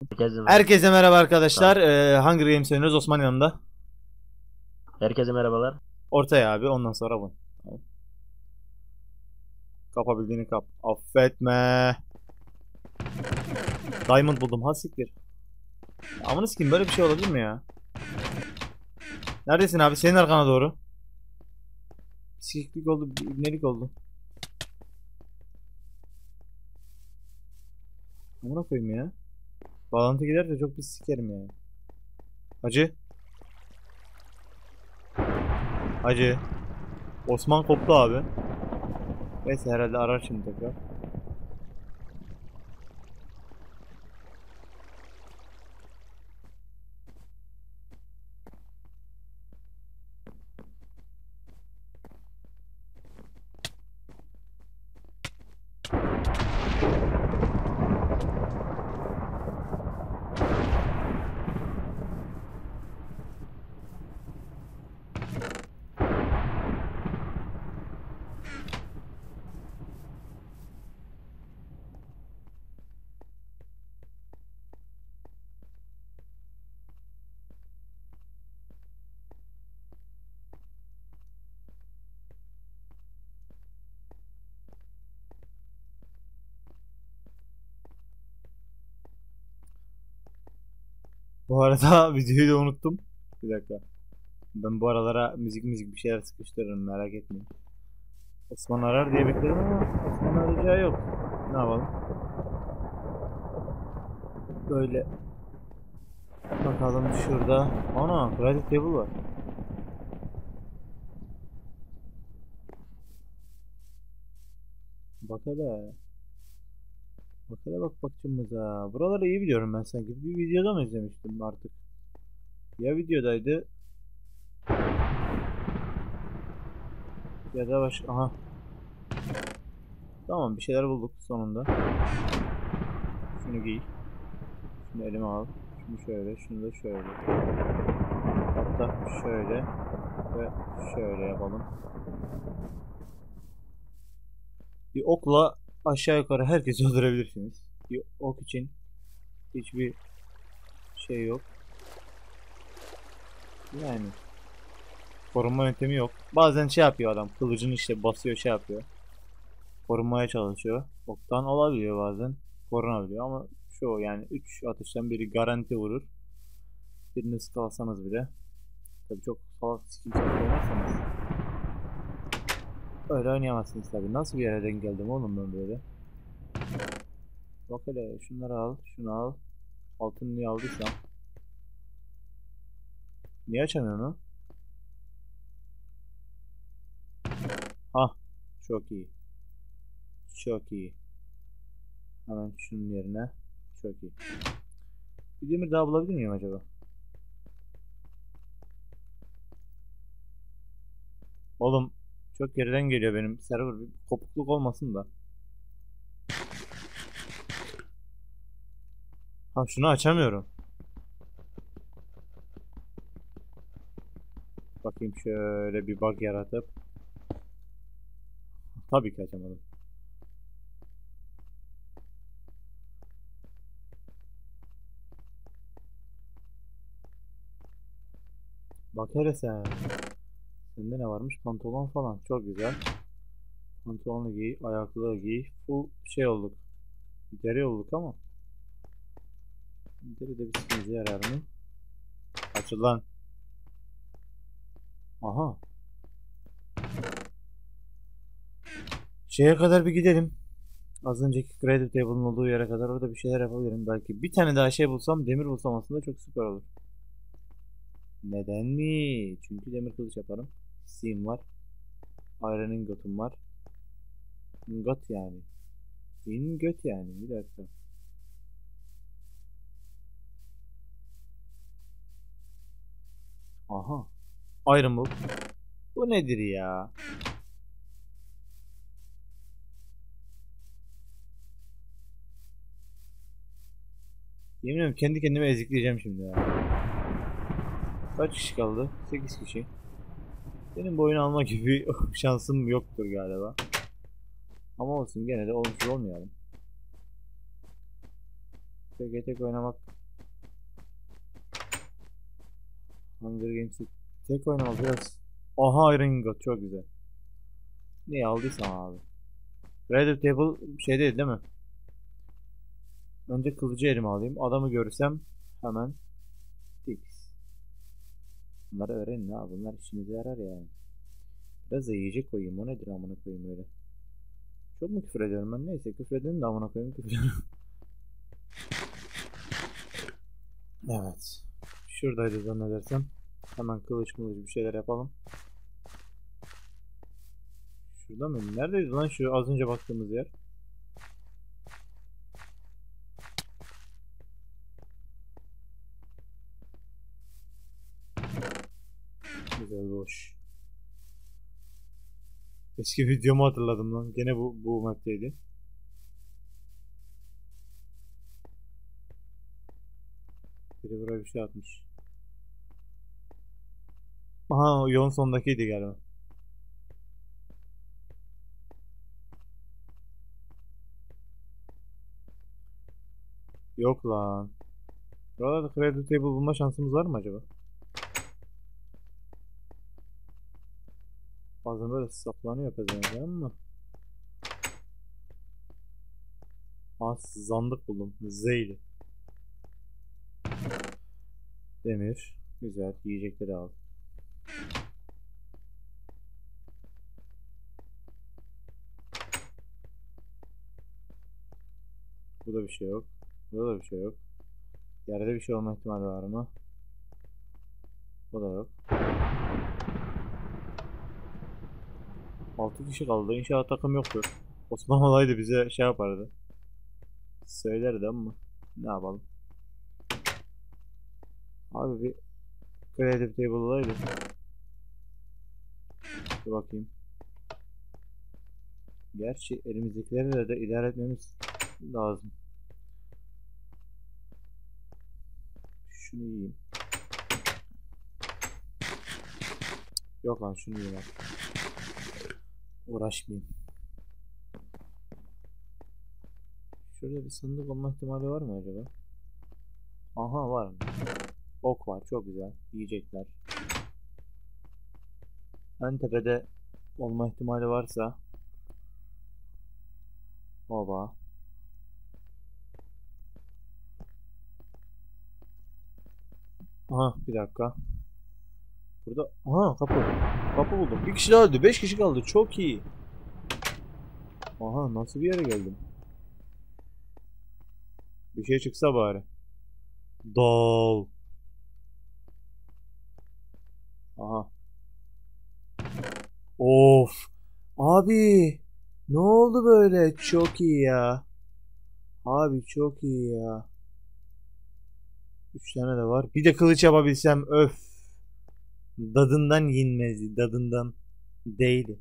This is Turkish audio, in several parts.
Herkese, Herkese merhaba arkadaşlar. Ee, Hunger Games oynuyoruz. Osman yanında. herkese merhabalar. Ortaya abi. Ondan sonra bu. Tamam. Kapabildiğini kap. Affetme. Diamond buldum. Ha siktir. Amına sikeyim böyle bir şey olabilir mi ya? Neredesin abi? Senin arkana doğru. Siklik oldu. ibnelik oldu. Amına koyayım ya. Bağlantı giderse çok pis sikerim ya. Hacı. Hacı. Osman koptu abi. Neyse herhalde arar şimdi tekrar. Bu arada videoyu da unuttum. Bir dakika. Ben bu aralara müzik müzik bir şeyler sıkıştırırım merak etmeyin. Osman arar diye bekledim ama Osman arayacağı yok. Ne yapalım? Böyle bakalım şurada. Ana, credit table var. Bak hele. Bak hele bak bakçımıza. Buraları iyi biliyorum ben sanki. Bir videoda mı izlemiştim artık? Ya videodaydı ya da baş... Aha. Tamam bir şeyler bulduk sonunda. Şunu giy. Şunu elime al. Şunu şöyle, şunu da şöyle. Hatta şöyle ve şöyle yapalım. Bir okla aşağı yukarı herkesi öldürebilirsiniz. Bir ok için hiçbir şey yok. Yani korunma yöntemi yok. Bazen şey yapıyor adam. Kılıcını işte basıyor şey yapıyor. Korunmaya çalışıyor. Oktan olabiliyor bazen. Korunabiliyor ama şu yani 3 atıştan biri garanti vurur. Birini sıkalsanız bile. Tabii çok salak sikim oynarsanız. Öyle oynayamazsınız tabii. Nasıl bir yere denk geldim oğlum ben böyle? Bak hele şunları al, şunu al. Altını niye aldıysam. Niye açamıyorsun onu? Ha, çok iyi. Çok iyi. Hemen şunun yerine. Çok iyi. Bir demir daha bulabilir miyim acaba? Oğlum çok geriden geliyor benim server. Bir kopukluk olmasın da. Ha şunu açamıyorum. Bakayım şöyle bir bug yaratıp. Tabii ki açamadım. Bak hele sen. Sende ne varmış? Pantolon falan. Çok güzel. Pantolonu giy, ayaklığı giy. Bu şey olduk. Deri olduk ama. Deri de bir yarar mı? Açıl lan. Aha. Şeye kadar bir gidelim. Az önceki credit table'ın olduğu yere kadar orada bir şeyler yapabilirim. Belki bir tane daha şey bulsam, demir bulsam aslında çok süper olur. Neden mi? Çünkü demir kılıç yaparım. Sim var. Iron ingot'um var. Ingot yani. Ingot yani. Bir dakika. Aha. Iron Book. Bu nedir ya? Yemin ederim kendi kendime ezikleyeceğim şimdi ya. Kaç kişi kaldı? 8 kişi. Benim bu oyunu alma gibi şansım yoktur galiba. Ama olsun gene de olumsuz olmayalım. Tek tek oynamak. Hunger Games'i tek oynamak biraz. Aha Iron Ingot çok güzel. Ne aldıysam abi. Red Table şey değil değil mi? Önce kılıcı elime alayım. Adamı görürsem hemen fix. Bunları öğrenin ha. Bunlar işinize yarar yani. Biraz da yiyecek koyayım. O nedir amına koyayım öyle. Çok mu küfür ediyorum ben? Neyse küfür edenin de amına koyayım küfür evet. Şuradaydı zannedersem. Hemen kılıç mılıç bir şeyler yapalım. Şurada mı? Neredeydi lan şu az önce baktığımız yer? Güzel boş. Eski videomu hatırladım lan. Gene bu bu map'teydi. Biri buraya bir şey atmış. Aha o sondakiydi galiba. Yok lan. Buralarda credit table bulma şansımız var mı acaba? Bazen böyle saplanıyor pezevenk ama. Aa zandık buldum. Zeyli. Demir. Güzel. Yiyecekleri al. Burada bir şey yok. Burada da bir şey yok. Yerde bir şey olma ihtimali var mı? O da yok. 6 kişi kaldı. İnşallah takım yoktur. Osman olaydı bize şey yapardı. Söylerdi ama ne yapalım. Abi bir creative table olaydı. Bir bakayım. Gerçi elimizdekilerle de idare etmemiz lazım. Şunu yiyeyim. Yok lan şunu yiyeyim abi. Uğraşmayayım. Şurada bir sandık olma ihtimali var mı acaba? Aha var? Ok var çok güzel. Yiyecekler. En tepede olma ihtimali varsa Oba. Aha bir dakika. Burada aha kapı. Kapı buldum. Bir kişi daha öldü. Beş kişi kaldı. Çok iyi. Aha nasıl bir yere geldim? Bir şey çıksa bari. Dol. Aha. Of. Abi. Ne oldu böyle? Çok iyi ya. Abi çok iyi ya. Üç tane de var. Bir de kılıç yapabilsem öf. Dadından yenmezdi. Dadından değildi.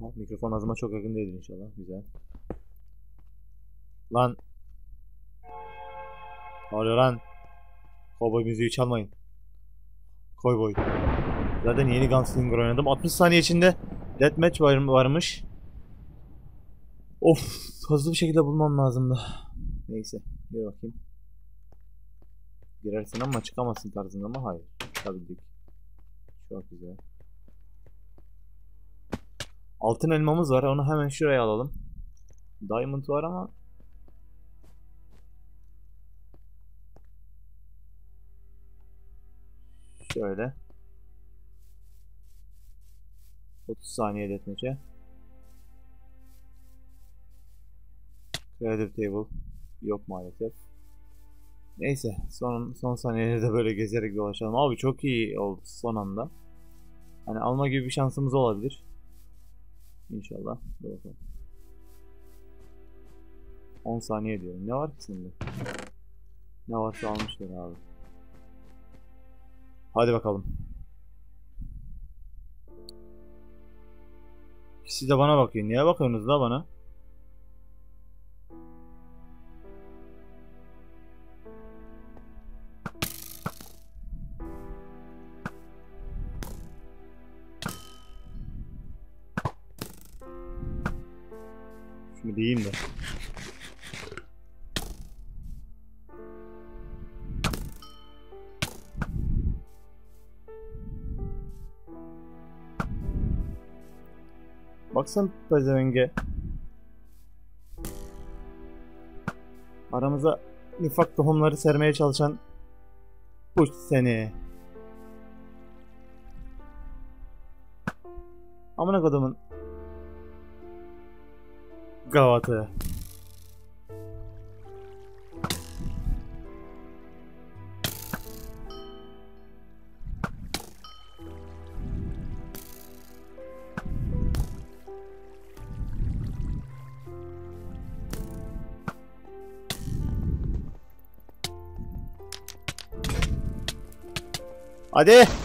Ha, mikrofon ağzıma çok yakın değildir inşallah. Güzel. Lan. Ne oluyor lan? Cowboy müziği çalmayın. Cowboy. Zaten yeni Gunslinger oynadım. 60 saniye içinde Deathmatch var, varmış. Of. Hızlı bir şekilde bulmam lazımdı. Neyse. Bir bakayım. Girersin ama çıkamazsın tarzında mı? Hayır. Çıkabildik. Çok güzel. Altın elmamız var. Onu hemen şuraya alalım. Diamond var ama Şöyle. 30 saniye detmece. Creative Table yok maalesef. Neyse son son saniyede böyle gezerek dolaşalım. Abi çok iyi oldu son anda. Hani alma gibi bir şansımız olabilir. İnşallah. Dur bakalım. 10 saniye diyorum. Ne var ki sende? Ne varsa almışlar abi. Hadi bakalım. Siz de bana bakın. Niye bakıyorsunuz da bana? bir diyeyim de. Baksana pezevenge. Aramıza nifak tohumları sermeye çalışan kuş seni. Amına kodumun Gavatı. Hadi.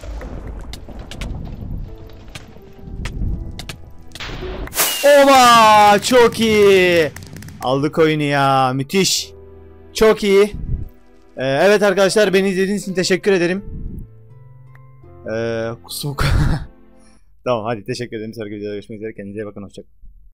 Oba çok iyi. Aldık oyunu ya müthiş. Çok iyi. Ee, evet arkadaşlar beni izlediğiniz için teşekkür ederim. Ee, kusuk. tamam hadi teşekkür ederim. Sonraki videoda görüşmek üzere. Kendinize bakın. Hoşçakalın.